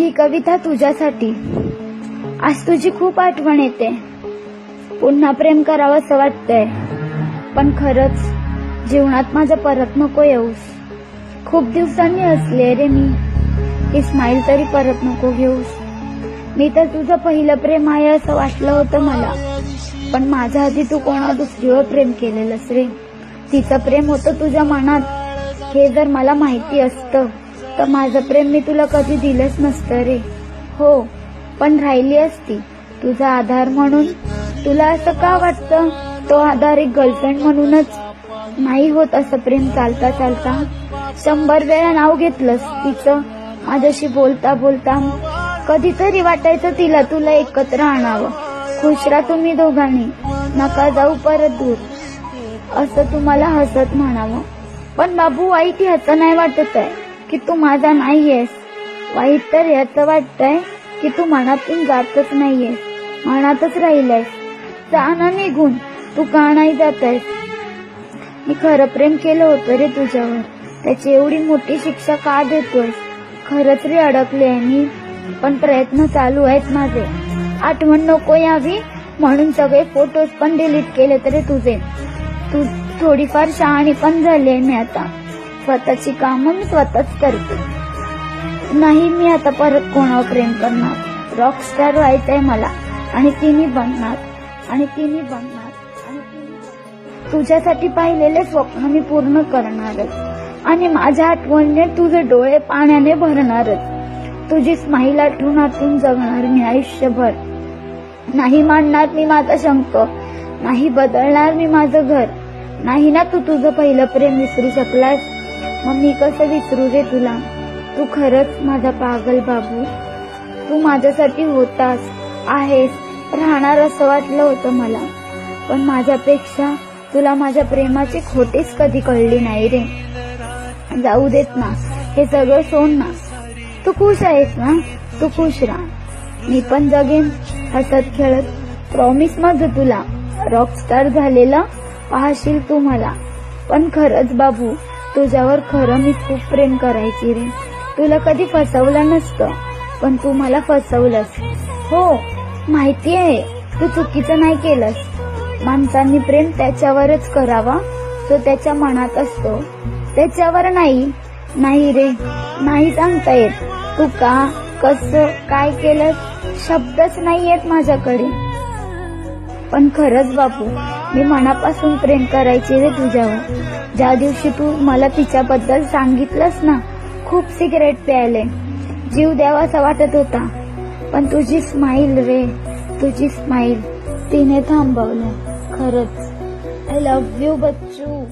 ही कविता तुझ्यासाठी. आज तुझी खूप आठवण येते. पुन्हा प्रेम करावं असं वाटतंय. पण खरंच जीवनात माझं परत नको येऊस. खूप दिवसांनी असले रे मी. ही स्माईल तरी परत नको घेऊस. मी तर तुझं पहिलं प्रेम आहे असं वाटलं होतं मला. पण माझ्या आधी तू कोणा दुसरीवर प्रेम केलेलंस रे? तिचं प्रेम होतं तुझ्या मनात. हे जर मला माहिती असतं तर माझं प्रेम मी तुला कधी दिलंच नसतं रे. हो पण राहिली असती. तुझा आधार म्हणून. तुला असं का वाटतं? तो आधार एक गर्लफ्रेंड म्हणूनच. नाही होत असं प्रेम चालता चालता. शंभर वेळा नाव घेतलंस तिचं. माझ्याशी बोलता बोलता. कधीतरी वाटायचं तिला तुला एकत्र आणावं. खुश राहा तुम्ही दोघांनी. नका जाऊ परत दूर. असं तुम्हाला हसत म्हणावं. पण बाबू वाईट हसं नाही वाटत आहे. की तू माझा नाहीयेस. वाईट तर याचं वाटतंय की तू मनातून जातच नाहीयेस. मनातच राहिलायस. जा ना निघून. तू का नाही जात मी खरं प्रेम केलं होतं रे तुझ्यावर. त्याची एवढी मोठी शिक्षा का देतोय खरंच रे अडकले आहे मी. पण प्रयत्न चालू आहेत माझे. आठवण नको यावी. म्हणून सगळे फोटोज पण डिलीट केले तरी तुझे. तू थोडीफार शहाणी पण झाली आहे मी आता. स्वतःची कामं मी स्वतःच करते. नाही मी आता परत कोणावर प्रेम करणार? रॉकस्टार व्हायचंय मला. आणि तिने बनणार. आणि तिने बनणार. आणि बनणार. तुझ्यासाठी पाहिलेले स्वप्न मी पूर्ण करणारच. आणि माझ्या आठवणीने तुझे डोळे पाण्याने भरणारच. तुझी स्माईल आठवून आतून जगणार मी आयुष्यभर. नाही मांडणार मी माझा शंक नाही बदलणार मी माझं घर. नाही ना तू तुझं पहिलं प्रेम विसरू शकलास? मग मी कसं विसरू रे तुला? तू खरंच माझा पागल बाबू. तू माझ्यासाठी होतास आहेस राहणार असं वाटलं होतं मला. पण माझ्यापेक्षा तुला माझ्या प्रेमाची खोटीच कधी कळली नाही रे. जाऊ देत ना हे सगळं सोड ना. तू खुश आहेस ना? तू खुश राहा. मी पण जगेन हसत खेळत. प्रॉमिस माझ तुला. रॉकस्टार झालेला पाहशील तू मला. पण खरंच बाबू तुझ्यावर खरं मी खूप प्रेम करायची रे. तुला कधी फसवलं नसतं पण तू मला फसवलंस. हो माहिती आहे तू चुकीचं नाही केलंस. माणसांनी प्रेम त्याच्यावरच करावा तो त्याच्या मनात असतो. त्याच्यावर नाही नाही रे नाही सांगता येत. तू का कस काय केलं शब्दच नाही येत माझ्याकडे. पण खरंच बापू मी मनापासून प्रेम करायचे रे तुझ्यावर. ज्या दिवशी तू मला तिच्याबद्दल सांगितलंस ना खूप सिगरेट प्यायले. जीव द्यावासा वाटत होता. पण तुझी स्माईल रे तुझी स्माईल तिने थांबवलं. खरंच. I love you Bachchu.